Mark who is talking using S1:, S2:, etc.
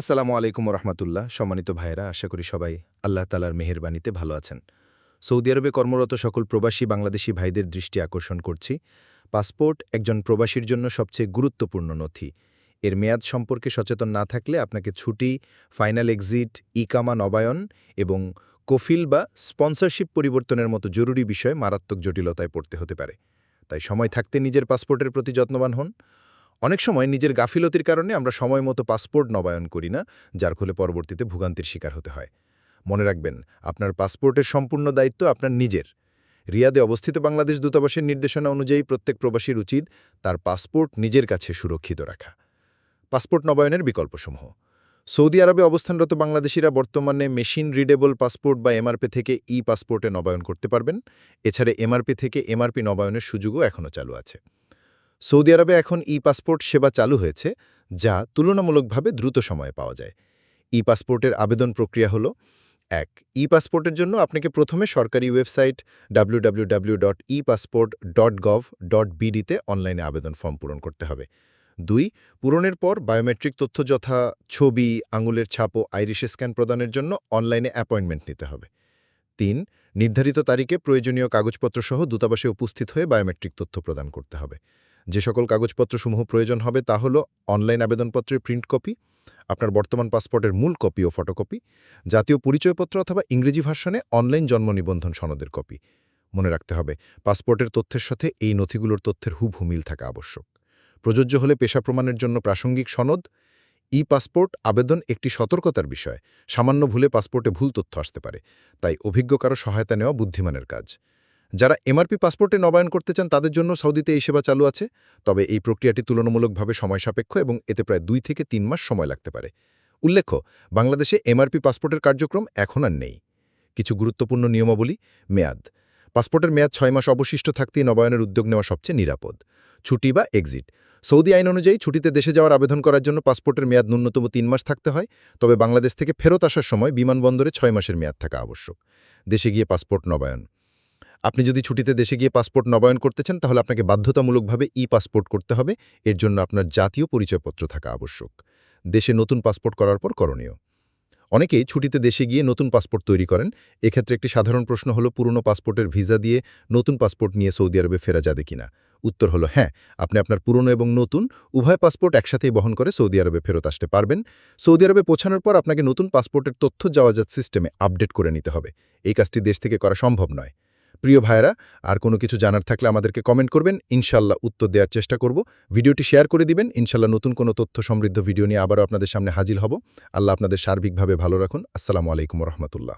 S1: আসসালামু আলাইকুম রহমতুল্লাহ সম্মানিত ভাইয়েরা, আশা করি সবাই আল্লাহ তালার মেহেরবানিতে ভালো আছেন। সৌদি আরবে কর্মরত সকল প্রবাসী বাংলাদেশি ভাইদের দৃষ্টি আকর্ষণ করছি। পাসপোর্ট একজন প্রবাসীর জন্য সবচেয়ে গুরুত্বপূর্ণ নথি। এর মেয়াদ সম্পর্কে সচেতন না থাকলে আপনাকে ছুটি, ফাইনাল এক্সিট, ইকামা নবায়ন এবং কফিল বা স্পন্সরশিপ পরিবর্তনের মতো জরুরি বিষয়ে মারাত্মক জটিলতায় পড়তে হতে পারে। তাই সময় থাকতে নিজের পাসপোর্টের প্রতি যত্নবান হন। অনেক সময় নিজের গাফিলতির কারণে আমরা সময় মতো পাসপোর্ট নবায়ন করি না, যার ফলে পরবর্তীতে ভোগান্তির শিকার হতে হয়। মনে রাখবেন, আপনার পাসপোর্টের সম্পূর্ণ দায়িত্ব আপনার নিজের। রিয়াদে অবস্থিত বাংলাদেশ দূতাবাসের নির্দেশনা অনুযায়ী প্রত্যেক প্রবাসীর উচিত তার পাসপোর্ট নিজের কাছে সুরক্ষিত রাখা। পাসপোর্ট নবায়নের বিকল্পসমূহ। সৌদি আরবে অবস্থানরত বাংলাদেশিরা বর্তমানে মেশিন রিডেবল পাসপোর্ট বা এমআরপি থেকে ই পাসপোর্টে নবায়ন করতে পারবেন। এছাড়া এমআরপি থেকে এমআরপি নবায়নের সুযোগও এখনও চালু আছে। সৌদি আরবে এখন ই পাসপোর্ট সেবা চালু হয়েছে, যা তুলনামূলকভাবে দ্রুত সময়ে পাওয়া যায়। ই পাসপোর্টের আবেদন প্রক্রিয়া হল, এক ই পাসপোর্টের জন্য আপনাকে প্রথমে সরকারি ওয়েবসাইট www.epassport.gov.bd তে অনলাইনে আবেদন ফর্ম পূরণ করতে হবে। দুই, পূরণের পর বায়োমেট্রিক তথ্য যথা ছবি, আঙুলের ছাপ ও আইরিশ স্ক্যান প্রদানের জন্য অনলাইনে অ্যাপয়েন্টমেন্ট নিতে হবে। তিন, নির্ধারিত তারিখে প্রয়োজনীয় কাগজপত্র সহ দূতাবাসে উপস্থিত হয়ে বায়োমেট্রিক তথ্য প্রদান করতে হবে। যে সকল কাগজপত্রসমূহ প্রয়োজন হবে তা হল অনলাইন আবেদনপত্রের প্রিন্ট কপি, আপনার বর্তমান পাসপোর্টের মূল কপি ও ফটোকপি, জাতীয় পরিচয়পত্র অথবা ইংরেজি ভার্সনে অনলাইন জন্ম নিবন্ধন সনদের কপি। মনে রাখতে হবে, পাসপোর্টের তথ্যের সাথে এই নথিগুলোর তথ্যের হুবহু মিল থাকা আবশ্যক। প্রযোজ্য হলে পেশা প্রমাণের জন্য প্রাসঙ্গিক সনদ ই পাসপোর্ট আবেদন একটি সতর্কতার বিষয়, সামান্য ভুলে পাসপোর্টে ভুল তথ্য আসতে পারে, তাই অভিজ্ঞ কারও সহায়তা নেওয়া বুদ্ধিমানের কাজ। যারা এমআরপি পাসপোর্টে নবায়ন করতে চান, তাদের জন্য সৌদিতে এই সেবা চালু আছে। তবে এই প্রক্রিয়াটি তুলনামূলকভাবে সময় সাপেক্ষ এবং এতে প্রায় দুই থেকে তিন মাস সময় লাগতে পারে। উল্লেখ্য, বাংলাদেশে এমআরপি পাসপোর্টের কার্যক্রম এখন আর নেই। কিছু গুরুত্বপূর্ণ নিয়মাবলী, মেয়াদ। পাসপোর্টের মেয়াদ ছয় মাস অবশিষ্ট থাকতেই নবায়নের উদ্যোগ নেওয়া সবচেয়ে নিরাপদ। ছুটি বা এক্সিট সৌদি আইন অনুযায়ী ছুটিতে দেশে যাওয়ার আবেদন করার জন্য পাসপোর্টের মেয়াদ ন্যূনতম তিন মাস থাকতে হয়। তবে বাংলাদেশ থেকে ফেরত আসার সময় বিমানবন্দরে ছয় মাসের মেয়াদ থাকা আবশ্যক। দেশে গিয়ে পাসপোর্ট নবায়ন। আপনি যদি ছুটিতে দেশে গিয়ে পাসপোর্ট নবায়ন করতে চান, তাহলে আপনাকে বাধ্যতামূলকভাবে ই পাসপোর্ট করতে হবে। এর জন্য আপনার জাতীয় পরিচয়পত্র থাকা আবশ্যক। দেশে নতুন পাসপোর্ট করার পর করণীয়। অনেকেই ছুটিতে দেশে গিয়ে নতুন পাসপোর্ট তৈরি করেন। এক্ষেত্রে একটি সাধারণ প্রশ্ন হলো, পুরনো পাসপোর্টের ভিসা দিয়ে নতুন পাসপোর্ট নিয়ে সৌদি আরবে ফেরা যাবে কিনা? উত্তর হলো হ্যাঁ আপনি আপনার পুরনো এবং নতুন উভয় পাসপোর্ট একসাথেই বহন করে সৌদি আরবে ফেরত আসতে পারবেন। সৌদি আরবে পৌঁছানোর পর আপনাকে নতুন পাসপোর্টের তথ্য যাওয়াজাত সিস্টেমে আপডেট করে নিতে হবে। এই কাজটি দেশ থেকে করা সম্ভব নয়। প্রিয় ভাইরা আর কোনো কিছু জানার থাকলে আমাদেরকে কমেন্ট করবেন, ইনশাল্লাহ উত্তর দেওয়ার চেষ্টা করব। ভিডিওটি শেয়ার করে দিবেন, ইনশাল্লাহ নতুন কোনো তথ্য সমৃদ্ধ ভিডিও নিয়ে আবারও আপনাদের সামনে হাজির হব। আল্লাহ আপনাদের সার্বিকভাবে ভালো রাখুন। আসসালামু আলাইকুম রহমতুল্লাহ।